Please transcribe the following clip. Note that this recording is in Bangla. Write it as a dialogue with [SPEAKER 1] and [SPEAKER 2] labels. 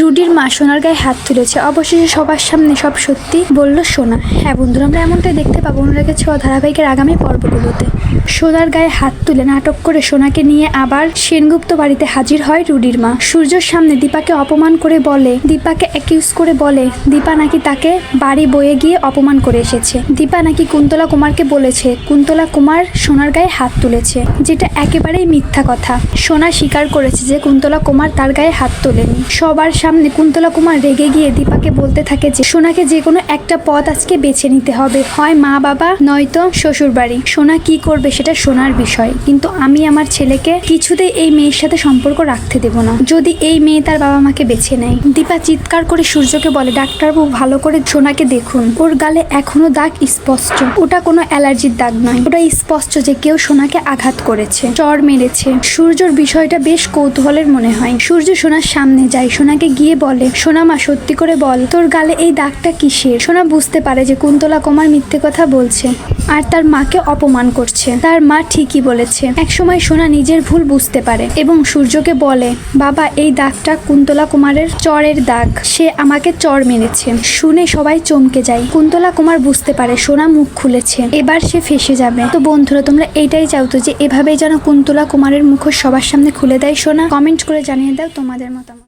[SPEAKER 1] রুডির মা সোনার গায়ে হাত তুলেছে। অবশেষে সবার সামনে সব সত্যি বলল সোনা। হ্যাঁ বন্ধুরা, আমরা এমনটাই দেখতে পাবো ওনারা গেছে ধারাবাহিকের আগামী পর্বগুলোতে। সোনার গায়ে হাত তুলে নাটক করে সোনাকে নিয়ে আবার সেনগুপ্ত বাড়িতে হাজির হয় রুডির মা। সূর্যর সামনে দীপাকে অপমান করে বলে, দীপাকে অ্যাকিউজ করে বলে, দীপা নাকি তাকে বাড়ি বয়ে গিয়ে অপমান করে এসেছে। দীপা নাকি কুন্তলা কুমারকে বলেছে, কুন্তলা কুমার সোনার গায়ে হাত তুলেছে। যেটা একেবারেই মিথ্যা কথা। সোনা স্বীকার করেছে যে কুন্তলা কুমার তার গায়ে হাত তোলেনি। সবার সামনে কুন্তলা কুমার রেগে গিয়ে দীপাকে বলতে থাকে যে, সোনাকে যে কোনো একটা পথ আজকে বেছে নিতে হবে। হয় মা বাবা নয়তো শ্বশুর বাড়ি সোনা কি করবে সেটা সোনার বিষয়, কিন্তু আমি আমার ছেলেকে কিছুতেই এই মেয়ের সাথে সম্পর্ক রাখতে দেব না। যদি এই মেয়ে তার বাবা মাকে বেছে নেয়। দীপা চিৎকার করে সূর্যকে বলে, ডাক্তারবাবু, ভালো করে সোনাকে দেখুন। ওর গালে এখনও দাগ স্পষ্ট। ওটা কোনো অ্যালার্জির দাগ নয়। ওটা স্পষ্ট যে কেউ সোনাকে আঘাত করেছে, চর মেরেছে। সূর্যর বিষয়টা বেশ কৌতূহলের মনে হয়। সূর্য সোনার সামনে যায়, সোনাকে গিয়ে বলে, সোনা মা, সত্যি করে বল, তোর গালে এই দাগটা কিসের? সোনা বুঝতে পারে যে কুন্তলা কুমার মিথ্যে কথা বলছে, আর তার মাকে অপমান করছে। তার মা ঠিকই বলেছে। একসময় সোনা নিজের ভুল বুঝতে পারে এবং সূর্যকে বলে, বাবা, এই দাগটা কুন্তলা কুমারের চরের দাগ। সে আমাকে চর মেরেছে। শুনে সবাই চমকে যায়। কুন্তলা কুমার বুঝতে পারে, সোনা মুখ খুলেছে। এবার সে ফেসে যাবে। তো বন্ধুরা, তোমরা এটাই চাও তো যে, এভাবেই যেন কুন্তলা কুমারের মুখ সবার সামনে খুলে দেয় সোনা? কমেন্ট করে জানিয়ে দাও তোমাদের মতামত।